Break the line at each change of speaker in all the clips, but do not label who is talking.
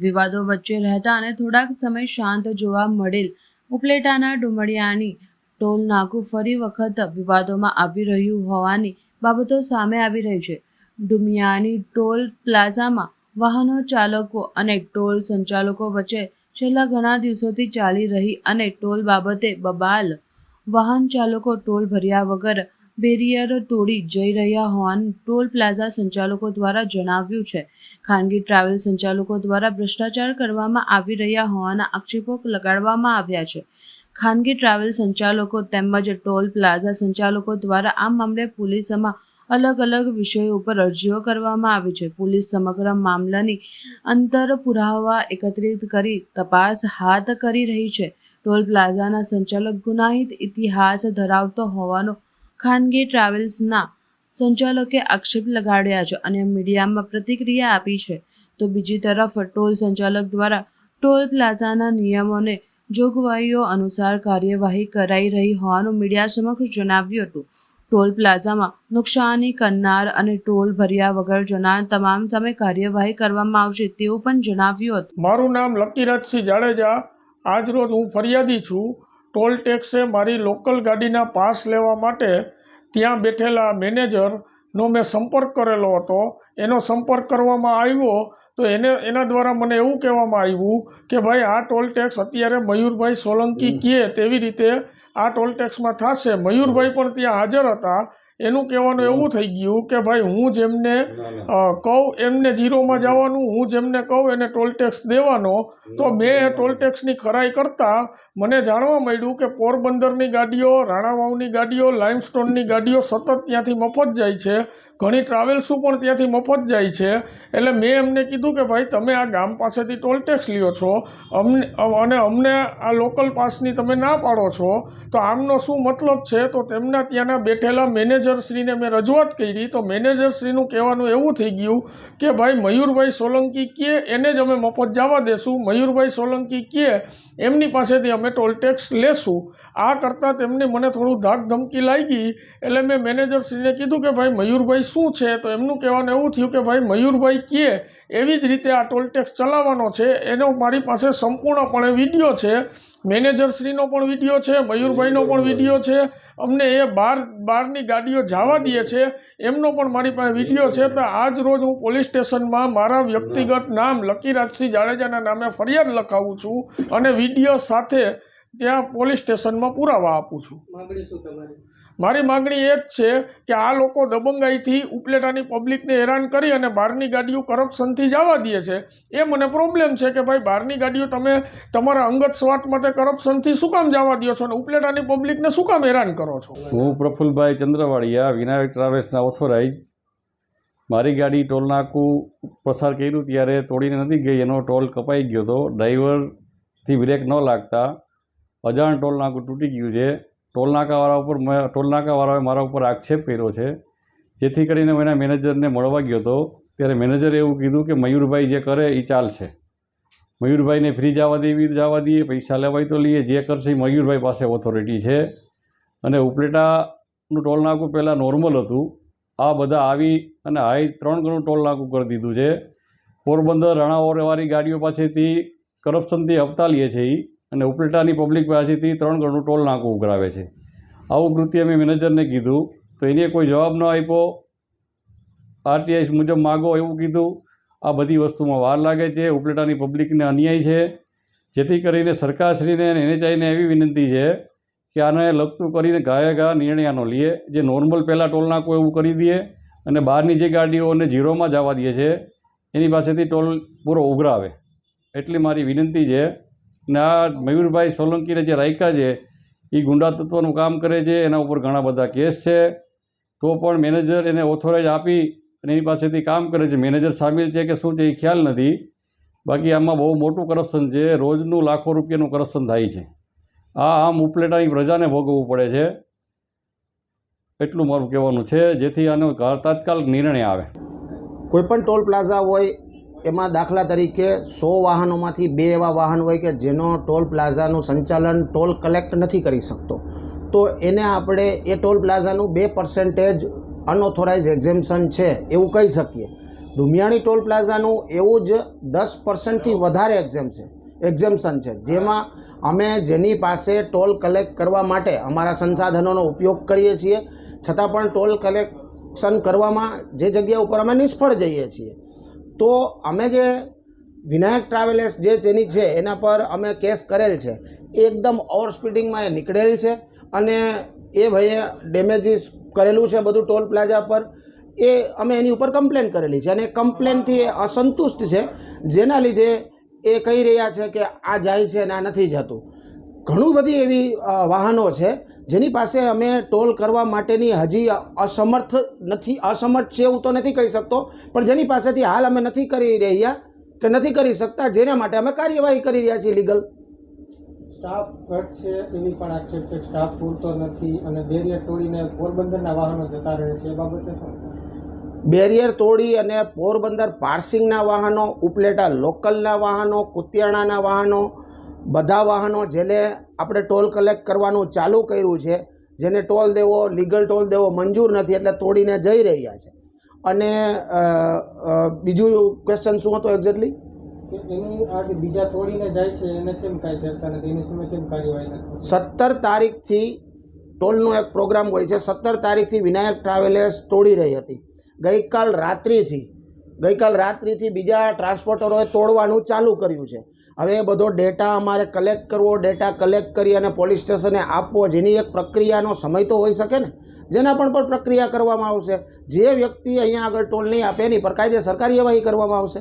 વિવાદો વચ્ચે રહેતા અને થોડાક સમય શાંત જોવા મળેલ ઉપલેટાના ડુમડિયાની ટોલ નાકુ ફરી વખત વિવાદોમાં આવી રહ્યું હોવાની બાબતો સામે આવી રહી છે. ડુમિયાની ટોલ પ્લાઝામાં વાહનો ચાલકો અને ટોલ સંચાલકો વચ્ચે છેલ્લા ઘણા દિવસોથી ચાલી રહી અને ટોલ બાબતે બબાલ વાહન ચાલકો ટોલ ભર્યા વગર બેરિયર તોડી જઈ રહ્યા હોવાનું ટોલ પ્લાઝા સંચાલકો દ્વારા જણાવ્યું છે. ખાનગી ટ્રાવેલ સંચાલકો દ્વારા ભ્રષ્ટાચાર કરવામાં આવી રહ્યા હોવાના આક્ષેપો લગાડવામાં આવ્યા છે. ખાનગી ટ્રાવેલ સંચાલકો તેમજ ટોલ પ્લાઝા સંચાલકો દ્વારા આ મામલે પોલીસમાં અલગ અલગ વિષયો ઉપર અરજીઓ કરવામાં આવી છે. પોલીસ સમગ્ર મામલાની અંતર પુરાવા એકત્રિત કરી તપાસ હાથ કરી રહી છે. ટોલ પ્લાઝાના સંચાલક ગુનાહિત ઇતિહાસ ધરાવતો હોવાનો ખાનગી ટ્રાવેલ્સના સંચાલકે આક્ષેપ લગાડ્યા છે અને મીડિયામાં પ્રતિક્રિયા આપી છે. તો બીજી તરફ ટોલ સંચાલક દ્વારા ટોલ પ્લાઝાના નિયમોને જોગવાઈઓ અનુસાર કાર્યવાહી કરાઈ રહી હોવાનું મીડિયા સમક્ષ જણાવ્યું હતું. ટોલ પ્લાઝામાં નુકસાની કરનાર અને ટોલ ભર્યા વગર જનાર તમામ સામે કાર્યવાહી કરવામાં આવશે તેવું પણ જણાવ્યું હતું.
મારું નામ લકીરાજસિંહ જાડેજા. આજરોજ હું ફરિયાદી છું. ટોલ ટેક્સે મારી લોકલ ગાડીના પાસ લેવા માટે ત્યાં બેઠેલા મેનેજરનો મેં સંપર્ક કરેલો હતો. એનો સંપર્ક કરવામાં આવ્યો તો એને એના દ્વારા મને એવું કહેવામાં આવ્યું કે ભાઈ આ ટોલ ટેક્સ અત્યારે મયુરભાઈ સોલંકી કહે તેવી રીતે આ ટોલ ટેક્સમાં થશે. મયુરભાઈ પણ ત્યાં હાજર હતા. એનું કહેવાનું એવું થઈ ગયું કે ભાઈ હું જેમને કહું એમને ઝીરોમાં જવાનું હું જેમને કહું એને ટોલ ટેક્સ દેવાનો. તો મેં એ ટોલ ટેક્સની ખરાઈ કરતાં મને જાણવા મળ્યું કે પોરબંદરની ગાડીઓ રાણાવાવની ગાડીઓ લાઇમસ્ટોનની ગાડીઓ સતત ત્યાંથી મફત જાય છે. ઘણી ટ્રાવેલ્સો પણ ત્યાંથી મફત જાય છે. એટલે મેં એમને કીધું કે ભાઈ, તમે આ ગામ પાસેથી ટોલ ટેક્સ લ્યો છો. અમને, અને અમને આ લોકલ પાસની તમે ના પાડો છો. તો આમનો શું મતલબ છે? તો તેમના ત્યાંના બેઠેલા મેનેજરશ્રીને મેં રજૂઆત કરી. તો મેનેજરશ્રીનું કહેવાનું એવું થઈ ગયું કે ભાઈ, મયુરભાઈ સોલંકી કહે એને જ અમે મફત જવા દેશું. મયુરભાઈ સોલંકી કહે એમની પાસેથી અમે ટોલ ટેક્સ લેશું. આ કરતાં તેમને મને થોડું ધાક ધમકી લાગી. એટલે મેં મેનેજરશ્રીને કીધું કે ભાઈ, મયુરભાઈ શું છે? તો એમનું કહેવાનું એવું થયું કે ભાઈ, મયુરભાઈ કહે એવી જ રીતે આ ટોલ ટેક્સ ચલાવવાનો છે. એનો મારી પાસે સંપૂર્ણપણે વીડિયો છે. મેનેજરશ્રીનો પણ વીડિયો છે, મયુરભાઈનો પણ વીડિયો છે. અમને એ બાર બહારની ગાડીઓ જવા દે છે. એમનો પણ મારી પાસે વીડિયો છે. તો આજ રોજ હું પોલીસ સ્ટેશનમાં મારા વ્યક્તિગત નામ લકીરાજસિંહ જાડેજાના નામે ફરિયાદ લખાવું છું અને વીડિયો સાથે ત્યાં પોલીસ સ્ટેશનમાં પુરાવા આપું છું. મારી માગણી એ જ છે કે આ લોકો દબંગાઈથી ઉપલેટાની પબ્લિકને હેરાન કરી અને બહારની ગાડીઓ કરપ્શનથી જવા દે છે. એ મને પ્રોબ્લેમ છે કે ભાઈ, બહારની ગાડીઓ તમે તમારા અંગત સ્વાર્થ માટે કરપ્શનથી શું કામ જવા દો છો અને ઉપલેટાની પબ્લિકને શું કામ હેરાન કરો છો?
હું પ્રફુલભાઈ ચંદ્રવાડિયા, વિનાયક ટ્રાવેલ્સના ઓથોરાઇઝ મારી ગાડી ટોલ નાકું પસાર કર્યું ત્યારે તોડીને નથી ગઈ. એનો ટોલ કપાઈ ગયો હતો. ડ્રાઈવરથી બ્રેક ન લાગતા અજાણ ટોલ નાકું તૂટી ગયું છે. ટોલ નાકાવાળા ઉપર મેં ટોલ નાકાવાળાએ મારા ઉપર આક્ષેપ કર્યો છે. જેથી કરીને હું એના મેનેજરને મળવા ગયો હતો. ત્યારે મેનેજરે એવું કીધું કે મયુરભાઈ જે કરે એ ચાલશે. મયુરભાઈને ફ્રી જવા દેવી, જવા દઈએ, પૈસા લેવાય તો લઈએ. જે કરશે એ મયુરભાઈ પાસે ઓથોરિટી છે. અને ઉપલેટાનું ટોલ નાકું પહેલાં નોર્મલ હતું. આ બધા આવી અને હાઈ ત્રણ ગણું ટોલ નાકું કરી દીધું છે. પોરબંદર રાણાવાળી ગાડીઓ પાસેથી કરપ્શનથી હપ્તા લઈએ છે એ અને ઉપલેટાની પબ્લિક પાસેથી ત્રણ ગણું ટોલ નાકું ઉઘરાવે છે. આવું કૃત્ય મેં મેનેજરને કીધું, તો એને કોઈ જવાબ ન આપ્યો. આરટીઆઈ મુજબ માગો એવું કીધું. આ બધી વસ્તુમાં વાર લાગે છે. ઉપલેટાની પબ્લિકને અન્યાય છે. જેથી કરીને સરકારશ્રીને અને એનએચઆઈને એવી વિનંતી છે કે આને લગતું કરીને ગાયે ગા નિર્ણયનો લઈએ જે નોર્મલ પહેલાં ટોલ નાકું એવું કરી દઈએ અને બહારની જે ગાડીઓને ઝીરોમાં જવા દે છે, એની પાસેથી ટોલ પૂરો ઉઘરાવે. એટલી મારી વિનંતી છે. ને આ મયુરભાઈ સોલંકીને જે રાખ્યા છે, એ ગુંડા તત્વનું કામ કરે છે, એના ઉપર ઘણા બધા કેસ છે. તો પણ મેનેજર એને ઓથોરાઇઝ આપી અને એની પાસેથી કામ કરે છે. મેનેજર સામેલ છે કે શું છે એ ખ્યાલ નથી. બાકી આમાં બહુ મોટું કરપ્શન છે. રોજનું લાખો રૂપિયાનું કરપ્શન થાય છે. આ આમ ઉપલેટાની પ્રજાને ભોગવવું પડે છે. એટલું મારું કહેવાનું છે. જેથી આનો તાત્કાલિક નિર્ણય આવે.
કોઈપણ ટોલ પ્લાઝા હોય એમાં દાખલા તરીકે સો વાહનોમાંથી બે એવા વાહન હોય કે જેનો ટોલ પ્લાઝાનું સંચાલન ટોલ કલેક્ટ નથી કરી શકતો. તો એને આપણે એ ટોલ પ્લાઝાનું બે પર્સન્ટેજ અનઓથોરાઇઝ એક્ઝેમ્પશન છે એવું કહી શકીએ. દુમિયાણી ટોલ પ્લાઝાનું એવું જ દસ પર્સન્ટથી વધારે એક્ઝેમ છે એક્ઝેમ્પશન છે. જેમાં અમે જેની પાસે ટોલ કલેક્ટ કરવા માટે અમારા સંસાધનોનો ઉપયોગ કરીએ છીએ, છતાં પણ ટોલ કલેક્શન કરવામાં જે જગ્યા ઉપર અમે નિષ્ફળ જઈએ છીએ. તો અમે જે વિનાયક ટ્રાવેલર્સ જે જેની છે, એના પર અમે કેસ કરેલ છે. એકદમ ઓવર સ્પીડિંગમાં એ નીકળેલ છે અને એ ભાઈએ ડેમેજીસ કરેલું છે બધું ટોલ પ્લાઝા પર. એ અમે એની ઉપર કમ્પ્લેન કરેલી છે અને કમ્પ્લેનથી એ અસંતુષ્ટ છે, જેના લીધે એ કહી રહ્યા છે કે આ જાય છે અને આ નથી જતું. ઘણું બધી એવી વાહનો છે જેની પાસે અમે ટોલ કરવા માટેની હજી અસમર્થ નથી અસમર્થ છે એવું તો નથી કહી શકતો પણ જેની પાસેથી હાલ અમે નથી કરી રહ્યા કે નથી કરી શકતા જેના માટે અમે કાર્યવાહી કરી રહ્યા છીએ લીગલ.
સ્ટાફ ઘટ છે એની પણ આક્ષેપ છે સ્ટાફ પૂરતો નથી અને બેરિયર તોડીને પોરબંદરના વાહનો જતા રહે છે એ બાબતે
બેરિયર તોડી અને પોરબંદર પાર્સિંગના વાહનો ઉપલેટા લોકલના વાહનો કુતિયાણાના વાહનો બધા વાહનો જેને આપણે ટોલ કલેક્ટ કરવાનું ચાલુ કર્યું છે જેને ટોલ દેવો લીગલ ટોલ દેવો મંજૂર નથી એટલે તોડીને જઈ રહ્યા છે. અને બીજું ક્વેશ્ચન શું હતો એક્ઝેક્ટલી સત્તર તારીખથી ટોલનો એક પ્રોગ્રામ હોય છે. સત્તર તારીખથી વિનાયક ટ્રાવેલર્સ તોડી રહી હતી. ગઈકાલ રાત્રિથી ગઈકાલ રાત્રિથી બીજા ટ્રાન્સપોર્ટરોએ તોડવાનું ચાલુ કર્યું છે. હવે એ બધો ડેટા અમારે કલેક્ટ કરવો ડેટા કલેક્ટ કરી અને પોલીસ સ્ટેશને આપવો, જેની એક પ્રક્રિયાનો સમય તો હોઈ શકે ને. જેના પણ પર પ્રક્રિયા કરવામાં આવશે. જે વ્યક્તિ અહીંયા આગળ ટોલ નહીં આપે, એની પર કાયદે સરકારી એવાહી કરવામાં આવશે.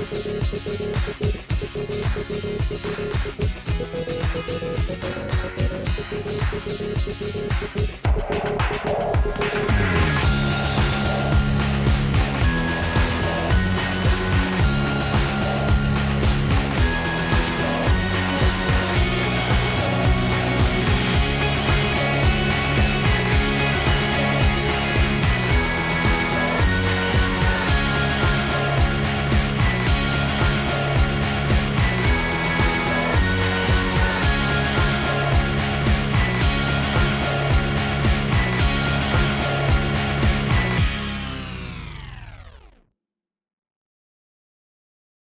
Thank you.